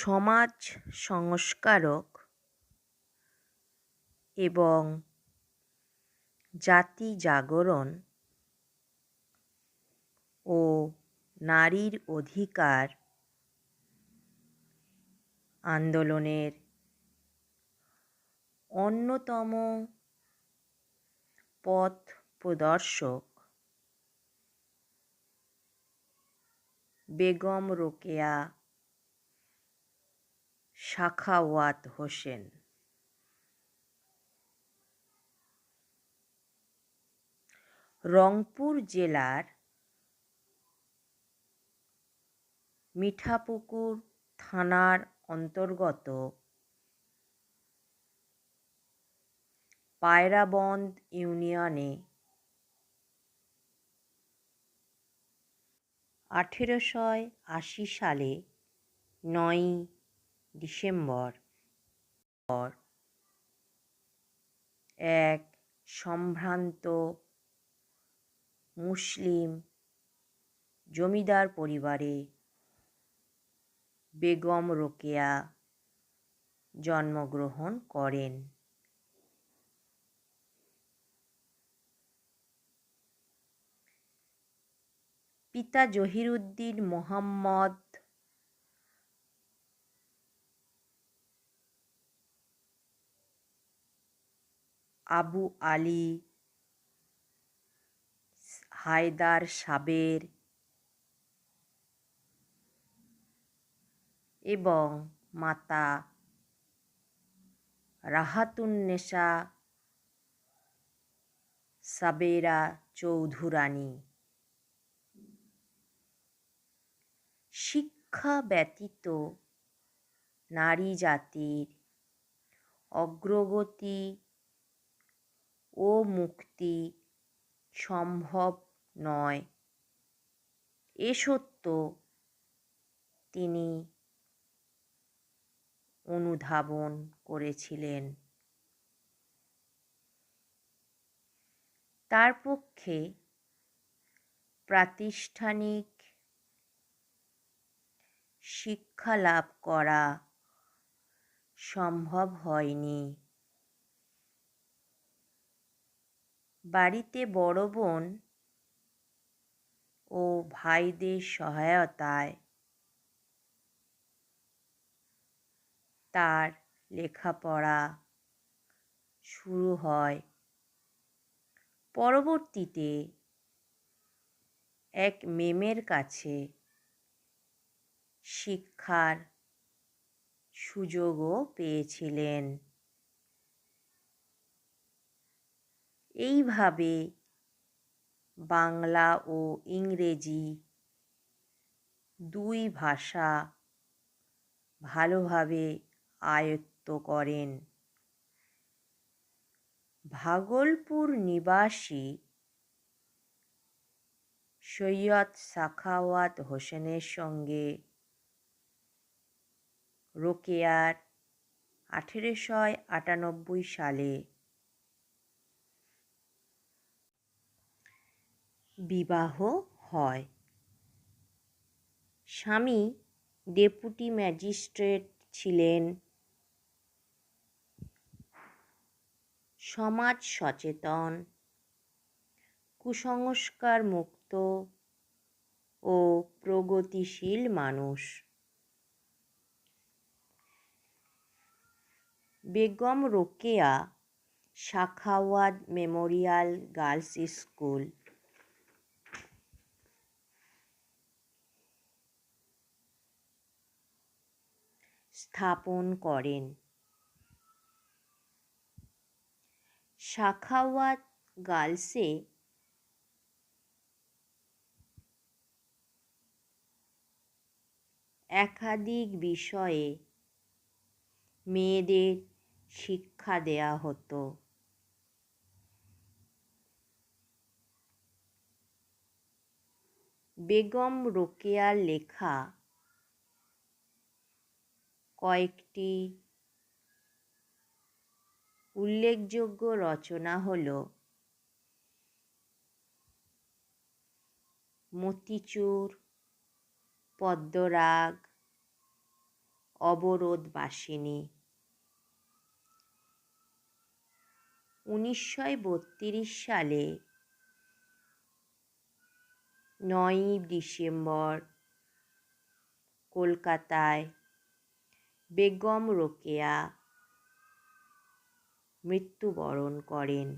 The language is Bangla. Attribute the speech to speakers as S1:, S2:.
S1: সমাজ সংস্কারক এবং জাতি জাগরণ ও নারীর অধিকার আন্দোলনের অন্যতম পথ প্রদর্শক বেগম রোকেয়া সাখাওয়াত হোসেন। রংপুর জেলার মিঠাপুকুর থানার অন্তর্গত পায়রাবন্দ ইউনিয়নে আঠেরোশো আশি সালে নয়ই ডিসেম্বর। এক সম্ভ্রান্ত মুসলিম জমিদার পরিবারে বেগম রোকেয়া জন্মগ্রহণ করেন। পিতা জহিরুদ্দিন মোহাম্মদ আবু আলী হায়দার সাবের এবং মাতা রাহাতুন্নেসা সাবেরা চৌধুরানী। শিক্ষা ব্যতীত নারী জাতির অগ্রগতি ও মুক্তি সম্ভব নয়। এ সত্য তিনি অনুধাবন করেছিলেন। তার পক্ষে প্রাতিষ্ঠানিক শিক্ষা লাভ করা সম্ভব হয়নি। বাড়িতে বড় বোন ও ভাইদের সহায়তায় তার লেখাপড়া শুরু হয়। পরবর্তীতে এক মেমের কাছে শিক্ষার সুযোগও পেয়েছিলেন। এইভাবে বাংলা ও ইংরেজি দুই ভাষা ভালোভাবে আয়ত্ত করেন। ভাগলপুর নিবাসী সৈয়দ সাখাওয়াত হোসেনের সঙ্গে রোকেয়ার আঠেরোশো আটানব্বই সালে বিবাহ হয়। স্বামী ডেপুটি ম্যাজিস্ট্রেট ছিলেন। সমাজ সচেতন, কুসংস্কার মুক্ত ও প্রগতিশীল মানুষ। Begum Rokeya Sakhawat memorial girls school. স্থাপন করেন। সাখাওয়াত গার্লসে একাধিক বিষয়ে মেয়েদের শিক্ষা দেয়া হতো। বেগম রোকেয়ার লেখা কয়েকটি উল্লেখযোগ্য রচনা হল মতিচুর পদ্মরাগ অবরোধবাসিনী উনিশশো বত্রিশ সালে নয়ই ডিসেম্বর কলকাতায় বেগম রোকেয়া মৃত্যুবরণ করেন।